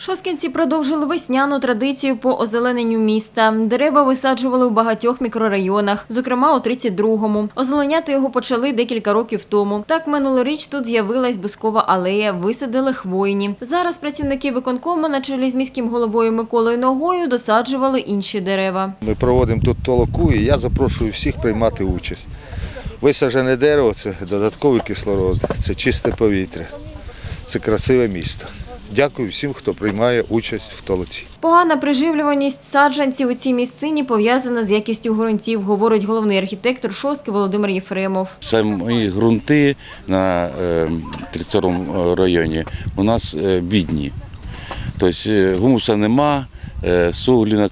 Шоскінці продовжили весняну традицію по озелененню міста. Дерева висаджували у багатьох мікрорайонах, зокрема у 32-му. Озеленяти його почали декілька років тому. Так минулоріч тут з'явилась бускова алея, висадили хвойні. Зараз працівники виконкому на чолі з міським головою Миколою Ногою досаджували інші дерева. Ми проводимо тут толоку і я запрошую всіх приймати участь. Висаджене дерево це додатковий кислород, це чисте повітря, це красиве місто. Дякую всім, хто приймає участь в толоці. Погана приживлюваність саджанців у цій місцині пов'язана з якістю ґрунтів, говорить головний архітектор Шостки Володимир Єфремов. Самі ґрунти на е, 32 районі у нас е, бідні. Тобто е, гумуса нема, е, сугліна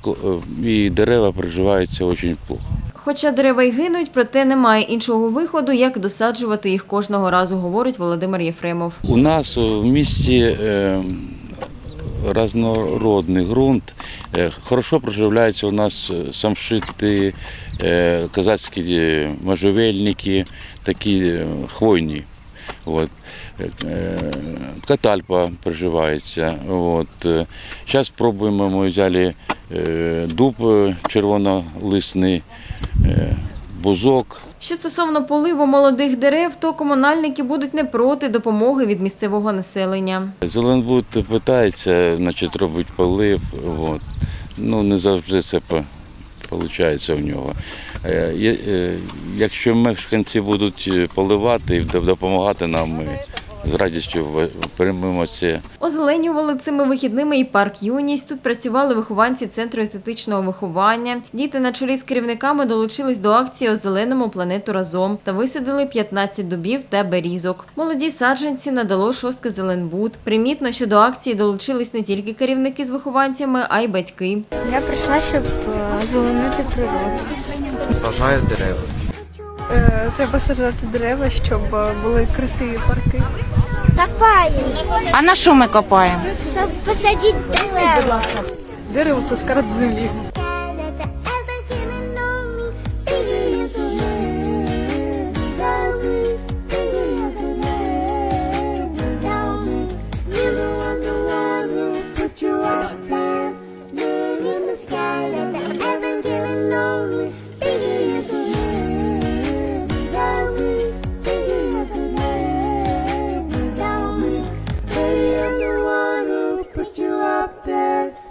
і дерева приживаються дуже плохо. Хоча дерева й гинуть, проте немає іншого виходу, як досаджувати їх кожного разу, говорить Володимир Єфремов. У нас в місті е, разнородний ґрунт. Е, Хорошо проживляються у нас е, самшити, казацькі можжевельники, такі хвойні. От. Катальпа приживається. От. Зараз пробуємо, ми взяли дуб червонолисний, бузок. Що стосовно поливу молодих дерев, то комунальники будуть не проти допомоги від місцевого населення. Зеленбуд питається, значить, робить полив. От. Ну, не завжди це виходить у нього. Е, е, Якщо мешканці будуть е, поливати і допомагати нам, ми з радістю в- приймемо це. Озеленювали цими вихідними і парк Юність. Тут працювали вихованці центру естетичного виховання. Діти на чолі з керівниками долучились до акції «Озеленимо планету разом» та висадили 15 дубів та берізок. Молоді саджанці надало шостки Зеленбуд. Примітно, що до акції долучились не тільки керівники з вихованцями, а й батьки. Я прийшла, щоб е, озеленити природу. Сажаю дерева. Е, Треба сажати дерева, щоб е, були красиві парки. Копаємо. А на що ми копаємо? щоб посадити дерева. Дерево це скарб землі.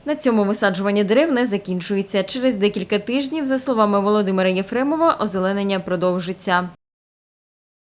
На цьому висаджування дерев не закінчується. Через декілька тижнів, за словами Володимира Єфремова, озеленення продовжиться.